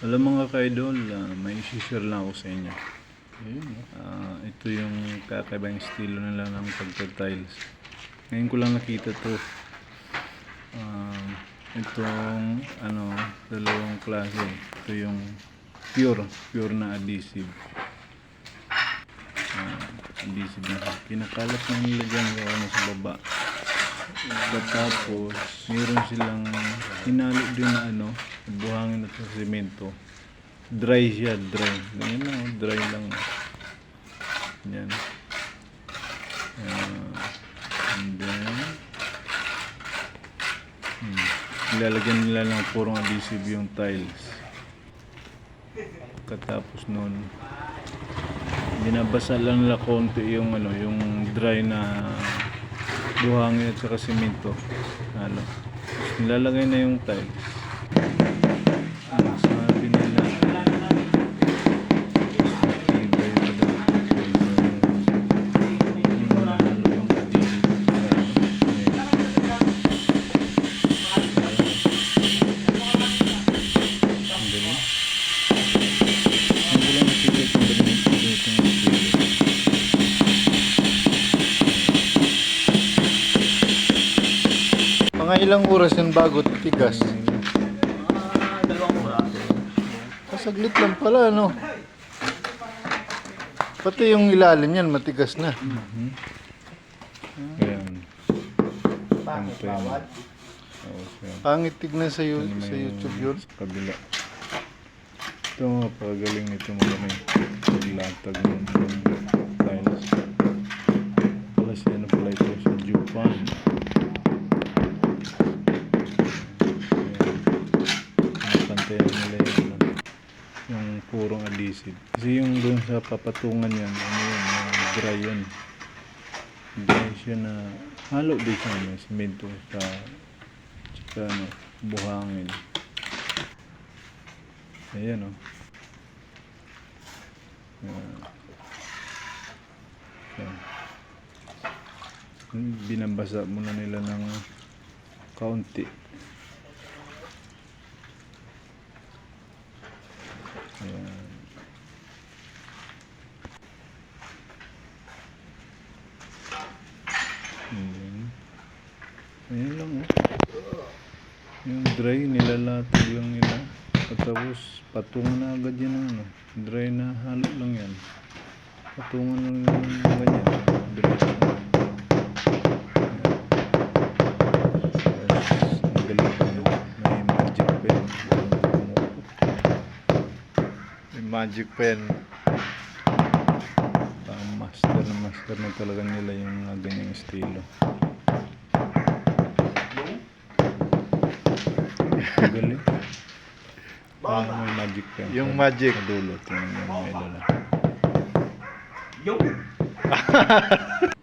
Alam mga ka-idol, ah, may isi-share lang ako sa inyo. Ah, ito yung kakaibang estilo nila ng pagka-tiles. Ngayon ko lang nakita to. Ah, itong ano, dalawang klase. Ito yung pure, pure na adhesive. Ah, adhesive na. Kinakalat na nila dyan sa, ano, sa baba. Tapos, meron silang hinalo din na ano, buhangin at semento. Dry siya, dry. Ganyan lang, dry lang. Yan. Ah, and then, hmm, ilalagyan nila ng purong adhesive yung tiles. Katapos nun, binabasa lang nila konti yung ano, yung dry na buhangin at saka semento. Ano, nilalagay na yung tiles. Ang sabi Mga ilang oras yan bago titigas. Ah, dalawang oras. Kasaglit lang pala, no? Pati yung ilalim yan, matigas na. Ayan. Bakit Ito yun. bawal? Tapos yan. Pangit tignan sa, you- Ano sa YouTube yun. Sa kabila. Ito mga pagaling nito mga may paglatag ng ng adhesive. Kasi yung doon sa papatungan yan, ano yun, dry yun. Dry siya na halo din siya may semento sa tsaka ano, buhangin. Ayan o. Ayan. Ayan. Hmm, Binabasa muna nila ng kaunti. Ayan. Ayan. Ayan lang oh. Yung dry, nilalatag lang nila. At tapos, patungan na agad yan ng ano. Dry na halo lang yan. Patungan lang yan ng ganyan. Bilis lang. Ang pa magic pen. Pang master na master na talaga nila yung mga ganyang estilo. Galing. Parang may magic pen. Yung magic. Sa dulo. Tingnan mo yung may dala. Yung!